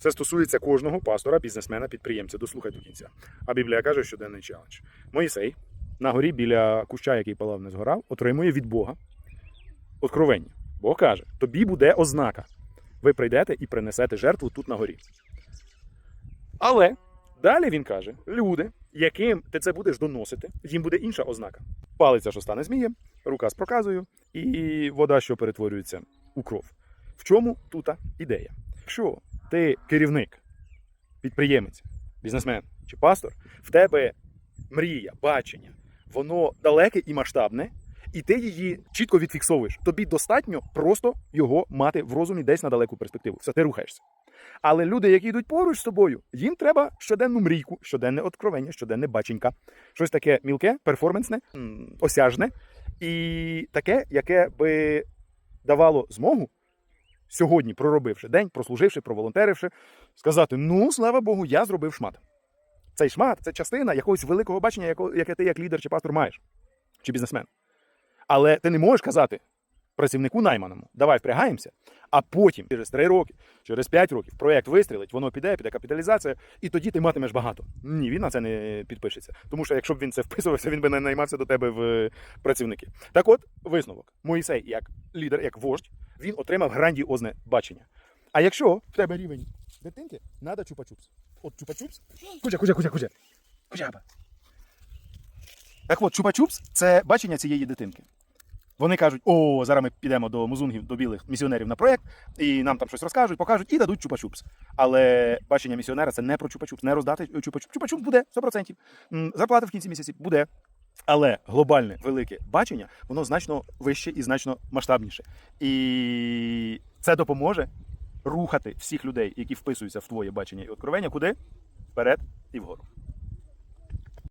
Це стосується кожного пастора, бізнесмена, підприємця. Дослухай до кінця. А Біблія каже, що денний челендж. Моїсей на горі біля куща, який палав не згорав, отримує від Бога откровення. Бог каже: тобі буде ознака. Ви прийдете і принесете жертву тут на горі. Але далі він каже: люди, яким ти це будеш доносити, їм буде інша ознака. Палиця, що стане змієм, рука з проказою, і вода, що перетворюється у кров. В чому тут ідея? Якщо ти керівник, підприємець, бізнесмен чи пастор, в тебе мрія, бачення, воно далеке і масштабне, і ти її чітко відфіксовуєш. Тобі достатньо просто його мати в розумі десь на далеку перспективу. Все, ти рухаєшся. Але люди, які йдуть поруч з тобою, їм треба щоденну мрійку, щоденне откровення, щоденне баченька. Щось таке мілке, перформансне, осяжне і таке, яке би давало змогу сьогодні, проробивши день, прослуживши, проволонтеривши, сказати: ну, слава Богу, я зробив шмат. Цей шмат це частина якогось великого бачення, яке ти як лідер чи пастор маєш, чи бізнесмен. Але ти не можеш казати працівнику найманому, давай впрягаємося, а потім, через 3 роки, через 5 років, проєкт вистрілить, воно піде, піде капіталізація, і тоді ти матимеш багато. Ні, він на це не підпишеться. Тому що якщо б він це вписувався, він би не наймався до тебе в е, працівники. Так от, висновок. Моїсей, як лідер, як вождь, він отримав грандіозне бачення. А якщо в тебе рівень дитинки, треба чупа-чупс. От чупа-чупс. Кузя, кузя, кузя, кузя. Кузяба. Так от, чупа-чупс це бачення цієї дитинки. Вони кажуть, о, зараз ми підемо до музунгів, до білих місіонерів на проєкт, і нам там щось розкажуть, покажуть і дадуть чупа-чупс. Але бачення місіонера це не про чупа-чупс, не роздати чупа-чупс. Чупа-чупс буде 100%. Зарплата в кінці місяці буде. Але глобальне велике бачення, воно значно вище і значно масштабніше. І це допоможе рухати всіх людей, які вписуються в твоє бачення і откровення, куди? Вперед і вгору.